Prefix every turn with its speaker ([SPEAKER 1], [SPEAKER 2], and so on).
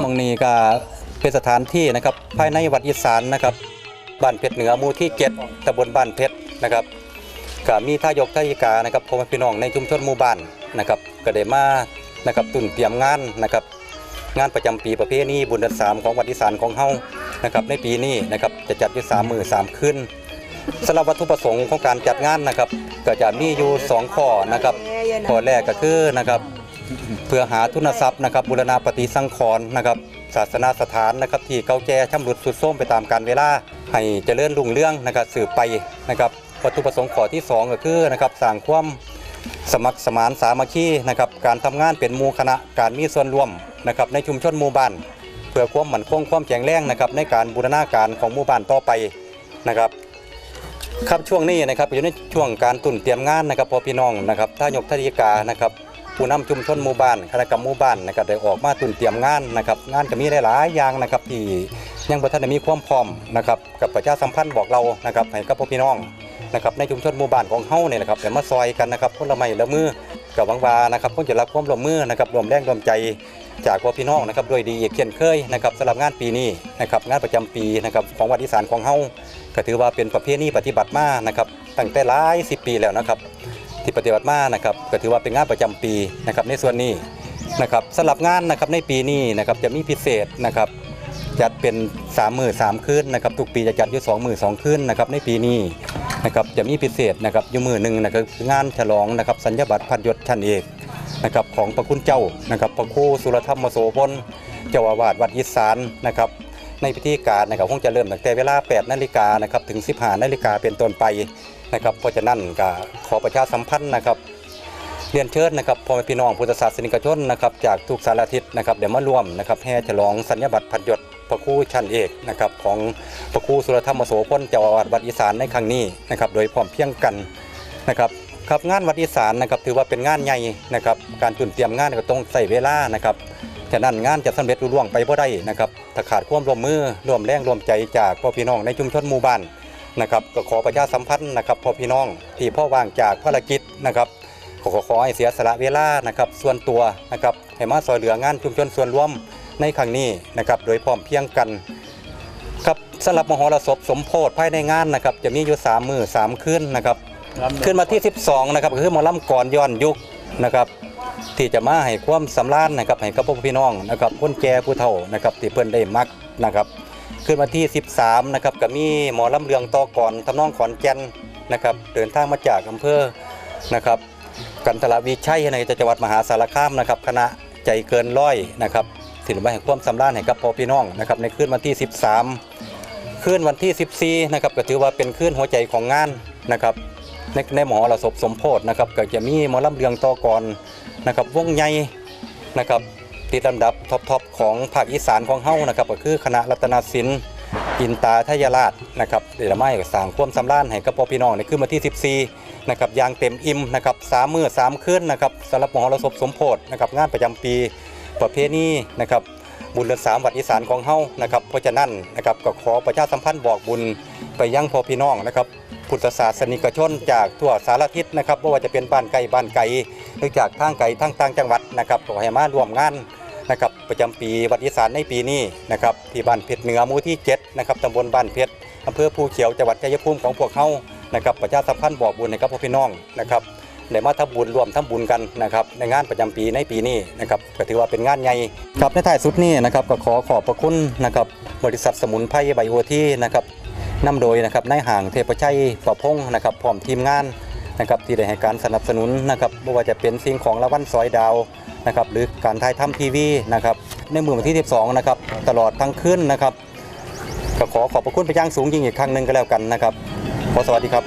[SPEAKER 1] มองนี้ก็เป็นสถานที่นะครับภายในวัดอีสานนะครับบ้านเพชรเหนือหมู่ที่7ตำบลบ้านเพชรนะครับก็มีท่ายกท่ายิกานะครับพ่อแม่พี่น้องในชุมชนหมู่บ้านนะครับก็ได้มานะครับตุนเตรียมงานนะครับงานประจำปีประเพณีบุญเดือนสามของวัดอีสานของเฮานะครับในปีนี้นะครับจะจัดอยู่สามมือสามคืนสำหรับวัตถุประสงค์ของการจัดงานนะครับก็จะมีอยู่สองข้อนะครับข้อแรกก็คือนะครับ เพื่อหาทุนทรัพย์นะครับบูรณาปฏิสังขรณ์นะครับศาสนาสถานนะครับที่เก่าแก่ช่ำรุดสุดโทรมไปตามกาลเวลาให้เจริญรุ่งเรื่องนะครับสืบไปนะครับวัตถุประสงค์ข้อที่ 2 ก็คือนะครับสร้างความสมัครสมานสามัคคีนะครับการทำงานเป็นหมู่คณะการมีส่วนร่วมนะครับในชุมชนหมู่บ้านเพื่อความมั่นคงความแข็งแรงนะครับในการบูรณาการของหมู่บ้านต่อไปนะครับครับช่วงนี้นะครับอยู่ในช่วงการตุนเตรียมงานนะครับพอพี่น้องนะครับท่ายกทายิกานะครับ ผู้นำชุมชนหมู่บ้านคณะกรรมหมู่บ้านนะครับได้ออกมาตุนเตรียมงานนะครับงานก็มีหลายๆอย่างนะครับที่ยังบ่ทันได้มีความพร้อมนะครับกับประชาสัมพันธ์บอกเรานะครับให้กับพ่อพี่น้องนะครับในชุมชนหมู่บ้านของเฮาเนี่ยนะครับเดี๋ยวมาซอยกันนะครับคนละไม้ละมือกับวังวานะครับคงจะรับความร่วมมือนะครับรวมแรงรวมใจจากพ่อพี่น้องนะครับโดยดีเอีกเช่นเคยนะครับสำหรับงานปีนี้นะครับงานประจำปีนะครับของวัดอีสานของเฮาก็ถือว่าเป็นประเพณีปฏิบัติมานะครับตั้งแต่หลายสิบปีแล้วนะครับ ที่ปฏิบัติมานะครับก็ถือว่าเป็นงานประจำปีนะครับในส่วนนี้นะครับสำหรับงานนะครับในปีนี้นะครับจะมีพิเศษนะครับจัดเป็น3มือ3คืนนะครับทุกปีจะจัดอยู่2มือ2คืนนะครับในปีนี้นะครับจะมีพิเศษนะครับอยู่มือหนึ่งนะครับงานฉลองนะครับสัญญาบัตรพันยศชั้นเอกนะครับของพระคุณเจ้านะครับพระครูสุรธรรมโสพลเจ้าอาวาสวัดอีสานนะครับในพิธีการนะครับคงจะเริ่มตั้งแต่เวลา 8 นาฬิกานะครับถึง 15 นาฬิกาเป็นต้นไป นะครับเพราะฉะนั้นก็ขอประชาสัมพันธ์นะครับเรียนเชิญนะครับพ่อแม่พี่น้องพุทธศาสนิกชนนะครับจากทุกสารทิศนะครับเดี๋ยวมาร่วมนะครับแห่ฉลองสัญญาบัตรพันยศพระครูชั้นเอกนะครับของพระครูสุรธรรมโสพลเจ้าอาวาสวัดอีสานในครั้งนี้นะครับโดยพร้อมเพียงกันนะครับครับงานวัดอีสานนะครับถือว่าเป็นงานใหญ่นะครับการจุนเตรียมงานก็ต้องใส่เวลานะครับฉะนั้นงานจะสำเร็จรุ่ล่วงไปบ่ได้นะครับถ้าขาดความร่วมมือร่วมแรงร่วมใจจากพ่อพี่น้องในชุมชนหมู่บ้าน นะครับก็ขอประชาสัมพันธ์นะครับพ่อพี่น้องที่พ่อว่างจากภารกิจนะครับขอขอขอให้เสียสละเวลานะครับส่วนตัวนะครับให้มาซอยเหลืองานชุมชนส่วนรวมในครั้งนี้นะครับโดยพร้อมเพรียงกันครับสำหรับมหรสพสมโพธิภายในงานนะครับจะมีอยู่สามมือสามคืนนะครับขึ้นมาที่ 12นะครับก็คือหมอลำก่อนย้อนยุคนะครับที่จะมาให้ความสำราญนะครับให้กับพวกพี่น้องนะครับคนแก่ผู้เฒ่านะครับที่เพิ่นได้มักนะครับ ขึ้นมาที่ 13 นะครับก็มีหมอลำเรืองตอก่อนทำนองขอนแก่นนะครับ เดินทางมาจากอำเภอนะครับ กันทรวิชัยในจังหวัดมหาสารคามนะครับ คณะใจเกินร้อยนะครับศิลปะแห่งความสำราญให้กับพอพี่น้องนะครับในคืนวันที่ 13คืนวันที่ 14นะครับก็ถือว่าเป็นคืนหัวใจของงานนะครับในในหมอระศพสมโพธนะครับก็จะมีหมอลำเรืองต่อกรนะครับวงใหญ่นะครับ ติดลำดับท็อปๆของภาคอีสานของเฮานะครับก็คือคณะรัตนศิลป์อินตาทยราชนะครับเดี๋ยวไมาให้สร้างความสำราญให้กับพ่อพี่น้องในคืนวันที่ 14นะครับยางเต็มอิ่มนะครับสามมือสามคืนนะครับสำหรับมอระศพสมโพธนะครับงานประจำปีประเพณีนะครับบุญเดือนสามวัดอีสานของเฮานะครับเพราะฉะนั้นนะครับก็ขอประชาสัมพันธ์บอกบุญไปยังพ่อพี่น้องนะครับพุทธศาสนิกชนจากทั่วสารทิศนะครับไม่ว่าจะเป็นบ้านไกลบ้านไกลหรือจากทางไกลทางต่างจังหวัดนะครับขอให้มาร่วมงาน นะครับประจำปีวัดอีสานในปีนี้นะครับที่บ้านเพชรเหนือหมู่ที่7นะครับตำบลบ้านเพชรอำเภอภูเขียวจังหวัดชัยภูมิของพวกเฮานะครับประชาสัมพันธ์บอกบุญให้กับพ่อพี่น้องนะครับได้มาทำบุญรวมทำบุญกันนะครับในงานประจำปีในปีนี้นะครับก็ถือว่าเป็นงานใหญ่ครับในท้ายสุดนี้นะครับก็ขอขอบพระคุณนะครับบริษัทสมุนไพรไบโอที่นะครับนำโดยนะครับนายห่างเทพชัยประพงศ์นะครับพร้อมทีมงาน นะครับที่ได้ให้การสนับสนุนนะครับไม่ว่าจะเป็นสิ่งของละวันซอยดาวนะครับหรือการถ่ายทำทีวีนะครับในมือวันที่ 12 นะครับตลอดทั้งคืนนะครับก็ขอขอบพระคุณไปย่างสูงยิ่งอีกครั้งหนึ่งก็แล้วกันนะครับขอสวัสดีครับ